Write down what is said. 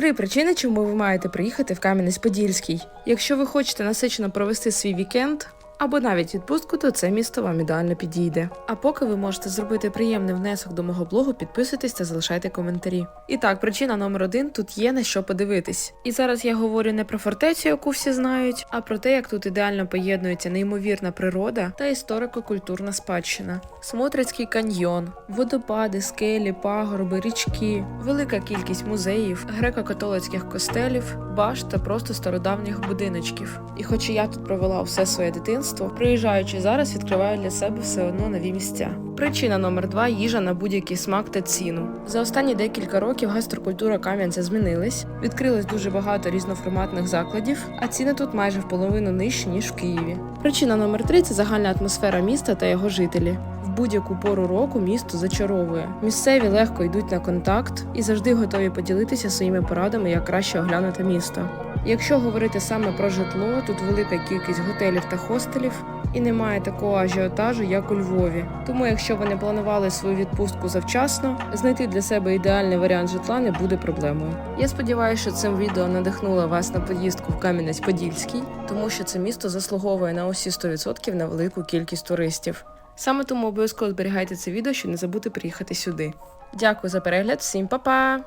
Три причини, чому ви маєте приїхати в Кам'янець-Подільський. Якщо ви хочете насичено провести свій вікенд. Або навіть відпустку, то це місто вам ідеально підійде. А поки ви можете зробити приємний внесок до мого блогу, підписуйтесь та залишайте коментарі. І так, причина номер один тут є на що подивитись. І зараз я говорю не про фортецю, яку всі знають, а про те, як тут ідеально поєднується неймовірна природа та історико-культурна спадщина. Смотрицький каньйон, водопади, скелі, пагорби, річки, велика кількість музеїв, греко-католицьких костелів, баш та просто стародавніх будиночків. І хоч я тут провела все своє дитинство, приїжджаючи зараз, відкриваю для себе все одно нові місця. Причина номер два їжа на будь-який смак та ціну. За останні декілька років гастрокультура Кам'янця змінилась, відкрилось дуже багато різноформатних закладів, а ціни тут майже в половину нижчі ніж в Києві. Причина номер три це загальна атмосфера міста та його жителі. Будь-яку пору року місто зачаровує. Місцеві легко йдуть на контакт і завжди готові поділитися своїми порадами, як краще оглянути місто. Якщо говорити саме про житло, тут велика кількість готелів та хостелів і немає такого ажіотажу, як у Львові. Тому, якщо ви не планували свою відпустку завчасно, знайти для себе ідеальний варіант житла не буде проблемою. Я сподіваюся, що цим відео надихнуло вас на поїздку в Кам'янець-Подільський, тому що це місто заслуговує на усі 100% на велику кількість туристів. Саме тому обов'язково зберігайте це відео, щоб не забути приїхати сюди. Дякую за перегляд, всім па-па!